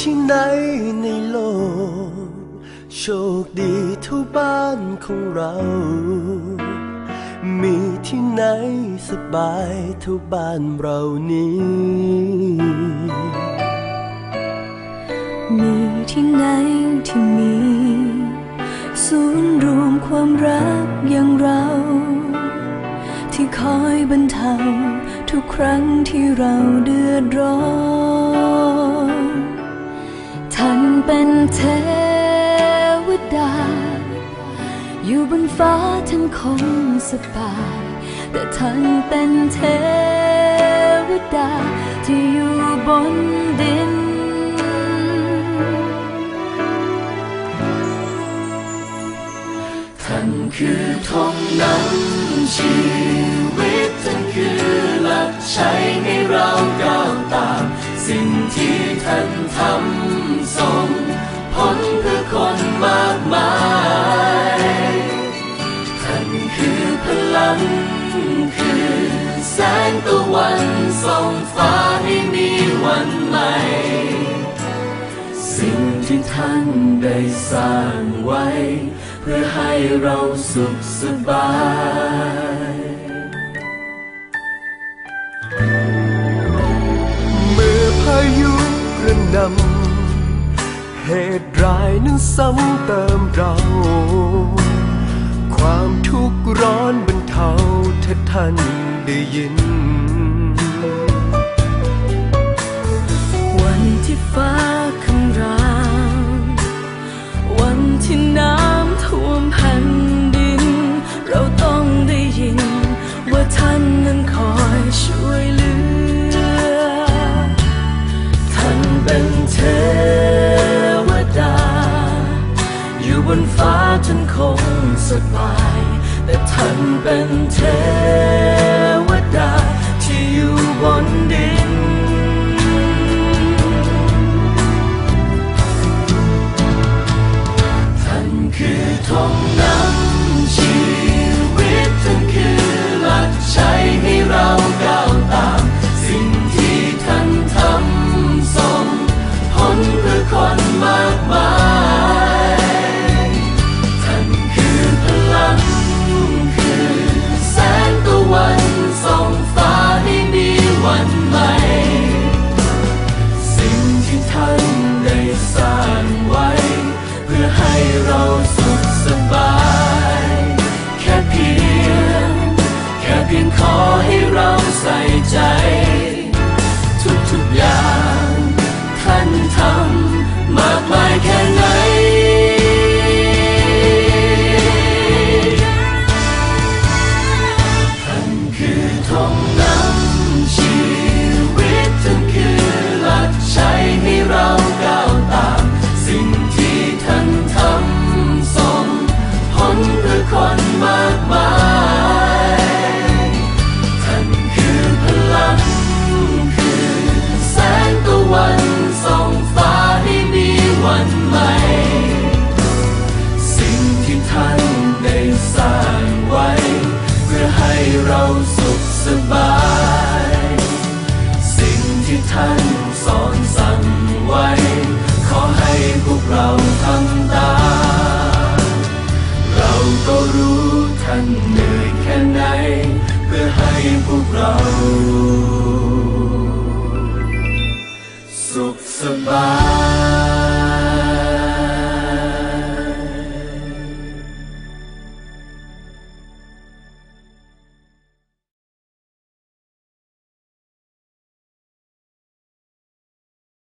ที่ไหนในโลก โชคดีเท่าบ้านของเรา มีที่ไหนสบายเท่าบ้านเรานี้ มีที่ไหนที่มี ศูนย์รวมความรักอย่างเรา ที่คอยบรรเทาทุกครั้งที่เราเดือดร้อน ท่านเป็นเทวดา อยู่บนฟ้าท่านคงสบาย แต่ท่านเป็นเทวดา ที่อยู่บนดิน ท่านคือทงนำชีวิตท่านคือหลักใชัยให้เราก้าวตาม สิ่งที่ท่านทำ พลังคือแสงตะวันส่องฟ้าให้มีวันใหม่ สิ่งที่ท่านได้สร้างไว้ เพื่อให้เราสุขสบายเมื่อพายุกระหนำเหตุร้ายนั้นซ้ำเติมเราความทุกข์ร้อน บรรเทาถ้ท่านได้ยิน วันที่ฟ้าคำรามวันที่น้ำท่วมแผ่นดิน เราต้องได้ยิน ว่าท่านนั้นคอยช่วยเหลือ ท่านเป็นเทวดา อยู่บนฟ้าท่านคงสบาย และท่านเป็นเท สิ่งที่ท่านได้สร้างไว้ เพื่อให้เราสุขสบาย สิ่งที่ท่านสอนสั่งไว้ ขอให้พวกเราทำตามเราก็รู้ท่านเหนื่อยแค่ไหน เพื่อให้พวกเราสุขสบาย